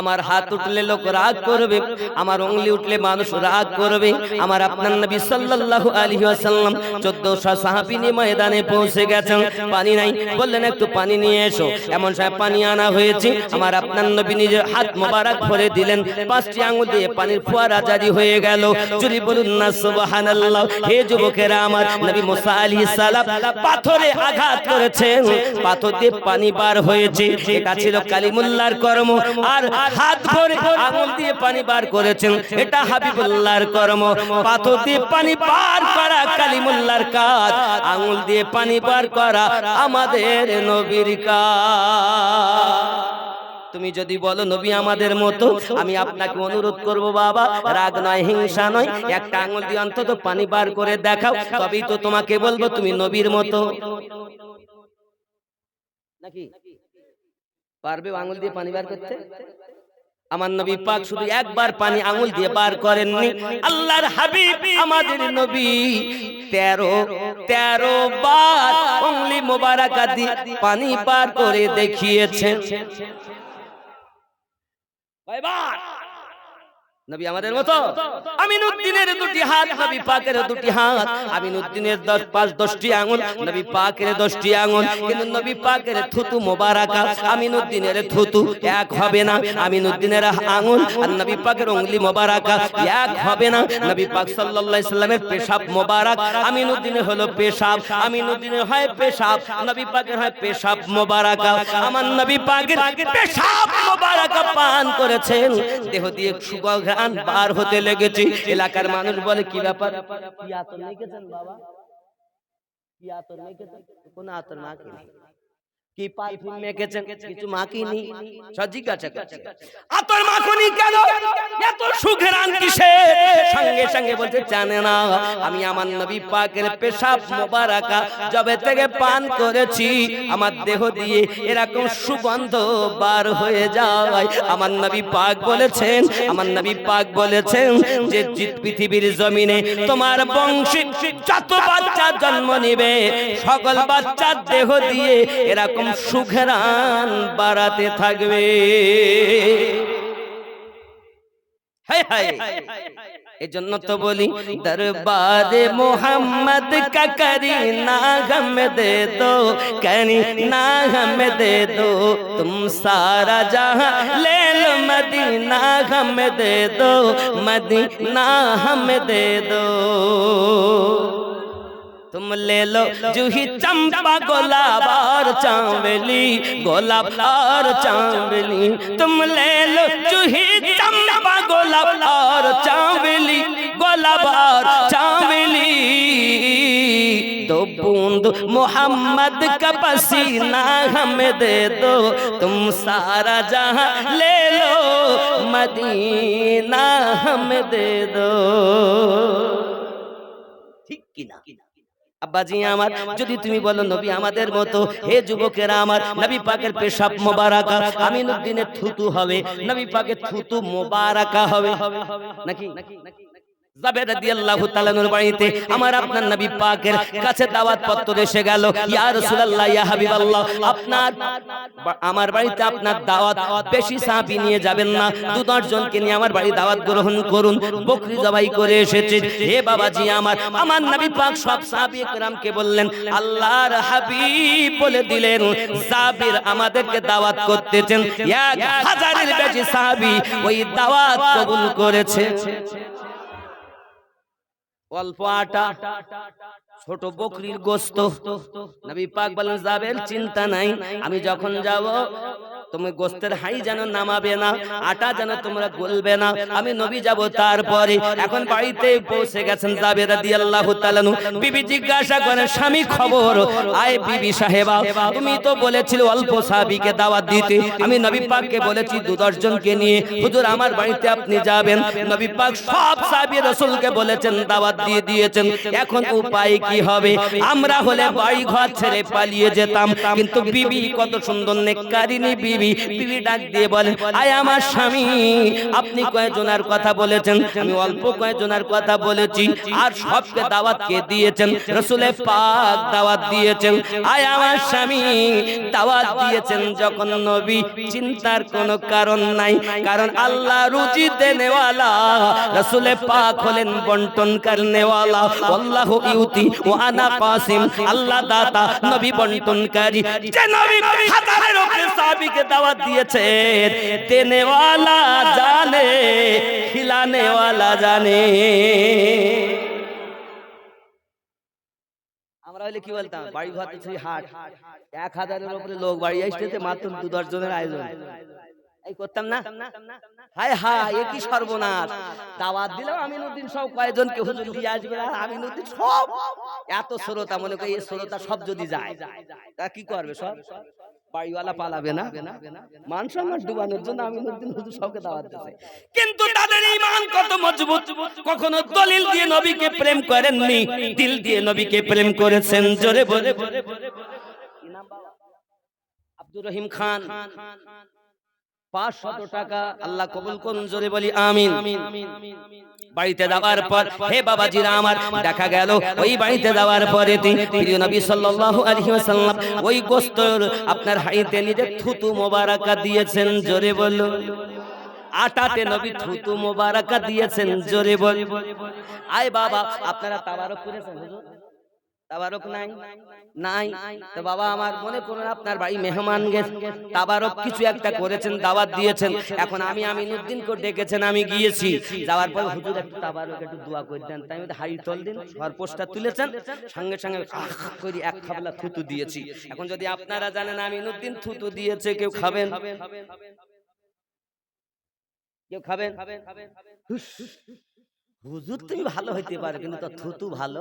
আমার হাত উঠলে লোক রাগ করবে, আমার উংলি উঠলে মানুষ রাগ করবে। আমার আপনার নবী সাল্লাল্লাহু আলাইহি ওয়াসাল্লাম 1400 সাহাবী নিয়ে ময়দানে পৌঁছে গেছেন। পানি নাই, বললেন, একটু পানি নিয়ে এসো। এমন সময় পানি আনা হয়েছে। আমার আপনার নবী নিজের হাত মোবারক ভরে দিলেন। পাঁচটি আঙ্গুল দিয়ে পানির ফোয়ারা জারি হয়ে গেল। চুরি বলুন, না, সুবহানাল্লাহ, হে যুবকেরা আমার নবী মুসা আলাইহিস সালাম, পাথরে আঘাত করেছেন। পাথর দিয়ে পানি বার হয়েছে। এটা ছিল কালিমুল্লাহর কর্ম। আর হাত ভরে আঙুল দিয়ে পানি বার করেছেন। এটা হাবিবুল্লাহর কর্ম। পাথর দিয়ে পানি বার করা কালিমুল্লাহর কাজ। আঙুল দিয়ে পানি বার করা আমাদের নবীর কাজ। তুমি যদি বলো নবী আমাদের মতো আমি আপনাকে অনুরোধ করব বাবা। রাগ নয় হিংসা নয়। একটা আঙুল দিয়ে অন্তত পানি বার করে দেখাও। তবেই তো তোমাকে বলব তুমি নবীর মতো। নাকি? পারবে আঙুল দিয়ে পানি বার করতে? আমার নবী পাক শুধু একবার পানি আঙুল দিয়ে বার করেননি। আল্লাহর হাবিব আমাদের নবী। তেরো তেরো বার অঙ্গলি মোবারকা দিয়ে পানি পার করে দেখিয়েছেন। কয়বার? নবী আমাদের মতো। আমিনুদ্দিনের দুটি হাত নবী পাকের দুটি হাত আমিনুদ্দিনের দশ পাঁচ দশটি আঙুল নবী পাকের দশটি আঙুল কিন্তু নবী পাকের থুতু মোবারকা আমিনুদ্দিনের থুতু এক হবে না আমিনুদ্দিনের আঙুল আর নবী পাকের উঙ্গলি মোবারকা এক হবে না নবী পাক সাল্লাল্লাহু আলাইহি সাল্লামের পেশাব মোবারক আমিনুদ্দিনের হলো পেশাব আমিনুদ্দিনের হয় পেশাব নবী পাকের হয় পেশাব মোবারকা আমার নবী পাকের পেশাব মোবারকা পান করেছেন দেহ দিয়ে সুগন্ধ ঘ্রাণ পার হতে লেগেছে। এলাকার মানুষ বলে কি ব্যাপার? কি আতর লেগেছেন বাবা? কি আতর লেগেছেন কোন আতর মাখিনি কি পারফিউম মেখেছেন? কিছু মাখিনি? সব জিজ্ঞাসা করছে আতর মাখনি কেন? এত সুঘ্রাণ কিসে সঙ্গে সঙ্গে বলতে জানে না আমি আমার নবী পাকের পেশাব মোবারকা জবে থেকে পান করেছি আমার দেহ দিয়ে এরকম সুগন্ধ বার হয়ে যায়। আমার নবী পাক বলেছেন আমার নবী পাক বলেছেন যে জিত পৃথিবীর জমিনে তোমার বংশী যত বাচ্চা জন্ম নেবে সকল বাচ্চার দেহ দিয়ে এরকম সুখেরান বাড়াতে থাকবে। এই জন্য তো বলি, দরবারে মোহাম্মদ কাকারি না গম দে দো, করি না গম দে দো। তুম সারা জাহাঁ লে লো মদিনা গম দে দো, মদিনা হম দে দো। तुम ले लो जूही चंपा गुलाब और चावली गुलाब और चावली तुम ले लो जूही चंपा गुलाब और चावली गुलाब और चावली दो बूंद मोहम्मद का पसीना हमें दे दो तुम सारा जहां ले लो मदीना हमें दे दो ठीक किना আব্বাজি আমার যদি তুমি বলো নবী আমাদের মতো হে যুবকেরা আমার নবী পাকের পেশাব মোবারকা আমিনুদ্দিনের থুতু হবে নবী পাকের থুতু মোবারকা হবে নাকি? বলে দিলেন জাবির আমাদেরকে দাওয়াত করতেছেন। হাজারের বেশি সাহাবী ওই দাওয়াত কবুল করেছে। অল্প আটা ছোট বকরির গোস্ত। নবী পাক বলেন যাবেন চিন্তা নাই আমি যখন যাব তুমি গোস্তের হাই যেন নামাবে না আটা যেন তোমরা গলবে না। আমি নবী যাব তারপরে এখন বাড়িতে পৌঁছে গেছেন যাবে রাদিয়াল্লাহু তাআলা বিবি জিজ্ঞাসা করেন স্বামী খবর আয় বিবি সাহেবা তুমি তো বলেছিলে অল্প সাহাবীকে দাওয়াত দিতে। আমি নবী পাককে বলেছি দু জনকে নিয়ে। হুজুর আমার বাড়িতে আপনি যাবেন। নবী পাক সব সাহাবী রাসূলকে বলেছেন দাওয়াত দিয়ে দিয়েছেন। এখন উপায় কি হবে? আমরা হলে বাড়ি ঘর ছেড়ে পালিয়ে যেতাম কিন্তু বিবি কত সুন্দর নেককারিনী বিবি বিবি বিবি ডাক দিয়ে বলে, আয় আমার স্বামী, আপনি কয়েকজনের কথা বলেছেন, আমি অল্প কয়েকজনের কথা বলেছি, আর সবকে দাওয়াত কে দিয়েছেন? রসুলে পাক দাওয়াত দিয়েছেন। আয় আমার স্বামী, দাওয়াত দিয়েছেন যখন নবী, চিন্তার কোনো কারণ নাই, কারণ আল্লাহ রুজি দেনেওয়ালা রসুলে পাক হলেন বন্টন করনেওয়ালা আল্লাহ ইউতি ও আনা কাসিম, আল্লাহ দাতা, নবী বন্টনকারী। যে নবী হাজারের উপরে সাহাবীকে দাওয়াত দিয়েছে, দেনেওয়ালা জানে, খিলানেওয়ালা জানে। আমরা কি বলতাম, বাড়ি ঘর হাট। এক হাজারের উপরে লোক বাড়ি মাত্র দু দশ জনের আয়োজন। এই করতাম না? এ কি সর্বনাশ। দাওয়াত দিলাম সব আসবে আর সব। এত শ্রোতা, মনে করি এই শ্রোতা সব যদি যায়, তা কি করবে সব? বাড়িওয়ালা পালাবে না। মান সম্মান ডুবানোর জন্য আমিনুদ্দিন হুজুর সবকে দাওয়াত কিন্তু তাদের ইমান কত মজবুত? কখনো দলিল দিয়ে নবীকে প্রেম করেননি দিল দিয়ে নবীকে প্রেম করেছেন। জোরে বলে? আব্দুর রহিম খান পাঁচশত টাকা আল্লাহ কবুল করুন জোরে বলি আমিন। বাড়িতে যাওয়ার পর হে বাবাজিরা আমার দেখা গেল ওই বাড়িতে যাওয়ার পরে প্রিয় নবী সাল্লাল্লাহু আলাইহি ওয়াসাল্লাম ওই গোস্তর আপনার হাইতে নিজে থুতু মোবারকা দিয়েছেন জোরে বলো আটাতে নবী থুতু মোবারকা দিয়েছেন জোরে বল আয় বাবা আপনারা তাবারক করেছেন হুজুর? তাবারক নাই নাই তো বাবা আমার মনে করুন আপনার বাড়ি মেহমান গেছে তাবারক কিছু একটা করেছেন দাওয়াত দিয়েছেন এখন আমি নুদ্দিন আমিনুদ্দিনকে ডেকেছেন আমি গিয়েছি যাওয়ার পর হুজুর একটু তাবারক একটু দোয়া করে দেন তাই আমি হাড়ি তল দিন সরপোষটা তুলেছেন সঙ্গে সঙ্গে করে এক খাবলা থুতু দিয়েছি এখন যদি আপনারা জানেন আমিনুদ্দিন থুতু দিয়েছে কেউ খাবেন কেউ খাবেন হুজুর তুমি ভালো হইতে পারে কিন্তু তো থুতু ভালো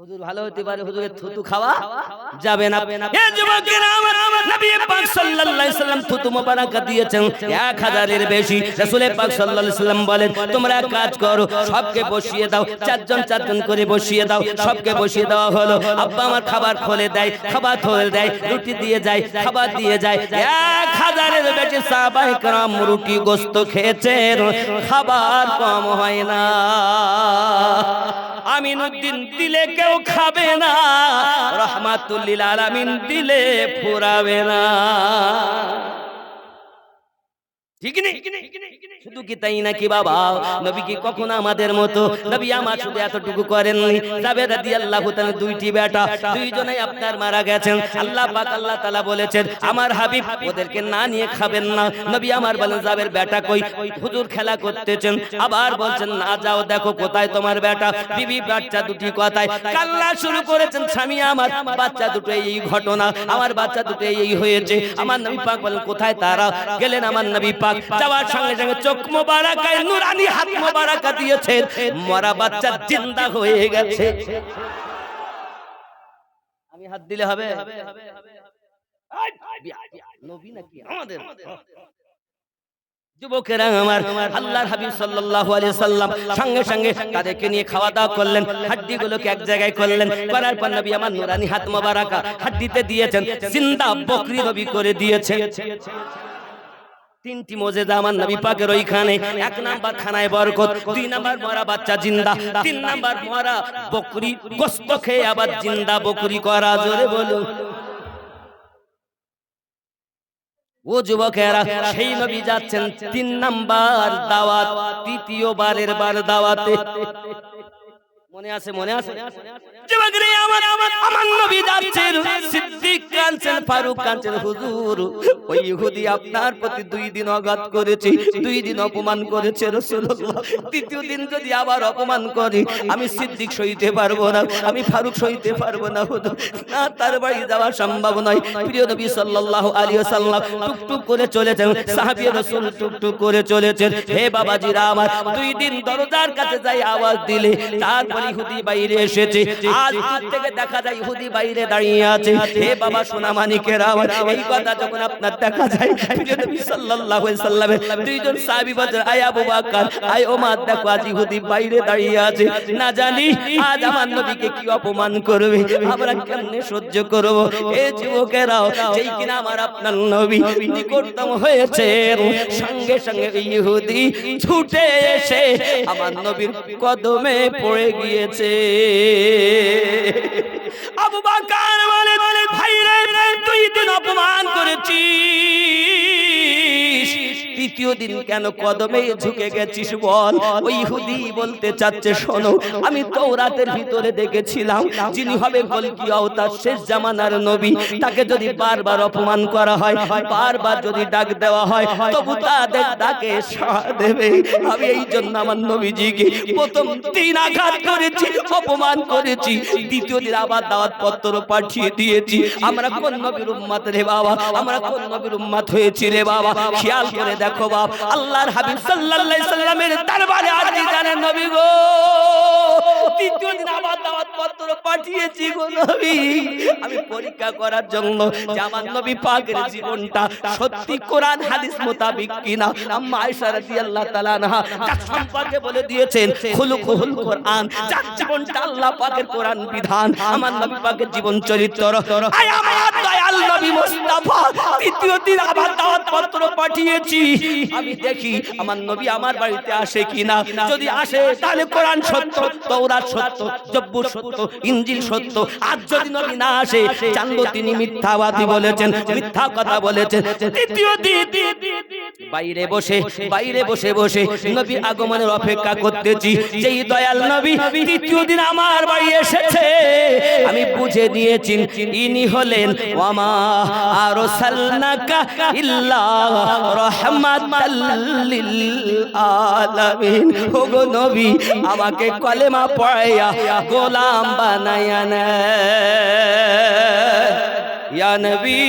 হুজুর ভালো হতে পারে হুজুরের থুতু খাওয়া যাবে না এ যুবকেরা আমার নবী পাক সাল্লাল্লাহু আলাইহি সাল্লাম থুতু মোবারক দিয়েছেন 1000 এর বেশি রাসূল পাক সাল্লাল্লাহু আলাইহি সাল্লাম বলেন তোমরা এক কাজ করো সবকে বসিয়ে দাও চারজন চারজন করে বসিয়ে দাও সবকে বসিয়ে দেওয়া হলো আব্বা আমার খাবার খোলে দেয় খাবার খোলে দেয় রুটি দিয়ে যায় খাবার দিয়ে যায় এক হাজারের বেশি সাহাবায়ে کرام রুটি গোস্ত খেয়েছেন খাবার কম হয় না আমিনুদ্দিন দিলে কেউ খাবে না। রহমাতুল্লিল আলামিন দিলে ফুরাবে না। ঠিক নেই? শুধু কি তাই নাকি বাবা? নবী কি কখনো আমাদের মতো? নবী আমার শুধু এতটুকু করেননি। রাদিয়াল্লাহু তাআলা দুইটি বেটা দুইজনেই আপনার মারা গেছেন। আল্লাহ পাক আল্লাহ তাআলা বলেছেন আমার হাবিব ওদেরকে না নিয়ে খাবেন না। নবী আমার বলেন যাবের বেটা কই? হুজুর খেলা করতেছেন। আবার বলছেন না যাও দেখো কোথায় তোমার বেটা। বিবি বাচ্চা দুটি কথায় কাল্লা শুরু করেছেন স্বামী আমার বাচ্চা দুটো এই ঘটনা আমার বাচ্চা দুটো এই হয়েছে। আমার নবী পাক বলেন কোথায় তারা? গেলেন আমার নবী পাক। যাওয়ার সঙ্গে সঙ্গে চোখ মোবারকায় নুরানি হাত মোবারকা দিয়েছেন। মরা বাচ্চা জিন্দা হয়ে গেছে। আমি হাত দিলে হবে? নবী নাকি আমাদের? যুবকেরা আমার আল্লাহর হাবিব সাল্লাল্লাহু আলাইহি সাল্লাম সঙ্গে সঙ্গে তাদেরকে নিয়ে খাওয়া দাওয়া করলেন, হাড্ডিগুলোকে এক জায়গায় করলেন। করার পর নবী আমার নুরানি হাত মোবারকা হাড্ডিতে দিয়েছেন, জিন্দা বকরি নবী করে দিয়েছেন। তিনটি মজেদা আমার নবী পাকের ওইখানে। এক নাম্বার খানায় বরকত দুই নাম্বার মরা বাচ্চা জিন্দা তিন নাম্বার মরা বকরি গোস্ত খেয়ে আবার জিন্দা বকরি করা জোরে বলুন ও যুবকেরা সেই নবী যাচ্ছেন তিন নাম্বার দাওয়াত তৃতীয়বারের বার দাওয়াতে। মনে আছে মনে আছে? যুবকরে আমার আমার আমার নবী যাচ্ছেন। সিদ্দিক কাঁদছেন, ফারুক কাঁদছেন, হুজুর। ওই ইহুদি আপনার প্রতি দুই দিন অগাত করেছে, দুই দিন অপমান করেছে তৃতীয় দিন যদি আবার অপমান করে, আমি সিদ্দিক সইতে পারব না, আমি ফারুক সইতে পারব না, হুজুর। না, তার বাড়ি যাওয়া সম্ভব নয়। প্রিয় নবী সাল্লাল্লাহু আলাইহি ওয়াসাল্লাম টুকটুক করে চলেছেন, সাহাবী রাসূল টুকটুক করে চলেছেন। হে বাবাজিরা আমার, দুই দিন দরজার কাছে যাই আওয়াজ দিলে, তারপরে পর ইহুদি বাইরে এসেছে। আজ থেকে দেখা যায় ইহুদি বাইরে দাঁড়িয়ে আছে। হে বাবা সোনা মানিকেরা এই কথা যখন আপনার দেখা যায় নবী সাল্লাল্লাহু আলাইহি সাল্লামের দুইজন সাহাবী আয় আবু বকর, আয় ওমর, দেখো আজ ইহুদি বাইরে দাঁড়িয়ে আছে। না জানি, আজ আমার নবীকে কি অপমান করবে, আমরা কেমনে সহ্য করব? এ যুবকেরাও, যেই কিনা আমার আপনার নবী নিকটতম হয়েছে সঙ্গে সঙ্গে ইহুদি ছুটে এসে আমার নবীর কদমে পড়ে গিয়েছে। আবু বাকার বলে ভাই রে তুই দিন অপমান করেছিস তৃতীয় দিন কেন কদমে ঝুঁকে গেছিস বল? ওই ইহুদি বলতে চাচ্ছে শোনো আমি তৌরাতের ভিতরে দেখেছিলাম যিনি হবে কলকি অবতার শেষ জামানার নবী। তাকে যদি বারবার অপমান করা হয় বারবার যদি ডাক দেওয়া হয় তবু তাদের ডাকে সাড়া দেবে। আমি এই জন্য আমার নবীজিকে প্রথম দিন আঘাত করেছি অপমান করেছি দ্বিতীয় দিন আবার দাওয়াত পত্র পাঠিয়ে দিয়েছি। আমরা কোন নবীর উম্মত রে বাবা? আমরা কোন নবীর উম্মত হয়েছি রে বাবা খেয়াল করে দেখো বাপ, আল্লাহর হাবিব সাল্লামের দরবারে জানেন, নবী গো দিন দাওয়াত পত্র পাঠিয়েছি গো নবী। আমি পরীক্ষা করার জন্য যে আমার নবী পাকের জীবনটা সত্যি কোরআন, হাদিস কিনা, আম্মা আয়েশা রাদিয়াল্লাহু তাআলা সম্পর্কে বলে দিয়েছেন খুলুকুল কোরআন, যার জীবনটা আল্লাহ পাকের কোরআন বিধান, আমার নবী পাকের জীবন চরিত্র। আমার দয়াল নবী মুস্তাফা তৃতীয় দিন আবার দাওয়াত পত্র পাঠিয়েছি। আমি দেখি আমার নবী আমার বাড়িতে আসে কিনা। যদি আসে তাহলে কোরআন সত্য তৌরাত সত্য জব্বুর সত্য ইনজিল সত্য। আজ যদি নবী না আসে জানব তিনি মিথ্যাবাদী বলেছেন মিথ্যা কথা বলেছেন। বাইরে বসে বাইরে বসে বসে নবী আগমনের অপেক্ষা করতেছি। যেই দয়াল নবী তৃতীয় দিন আমার বাড়ি এসেছে। আমি বুঝে দিয়েছি ইনি হলেন ওয়ামা আরও সাল্লাকা ইল্লা লিল আলামিন ওগো নবী আমাকে কলেমা পড়াইয়া গোলাম বানায়া না নবী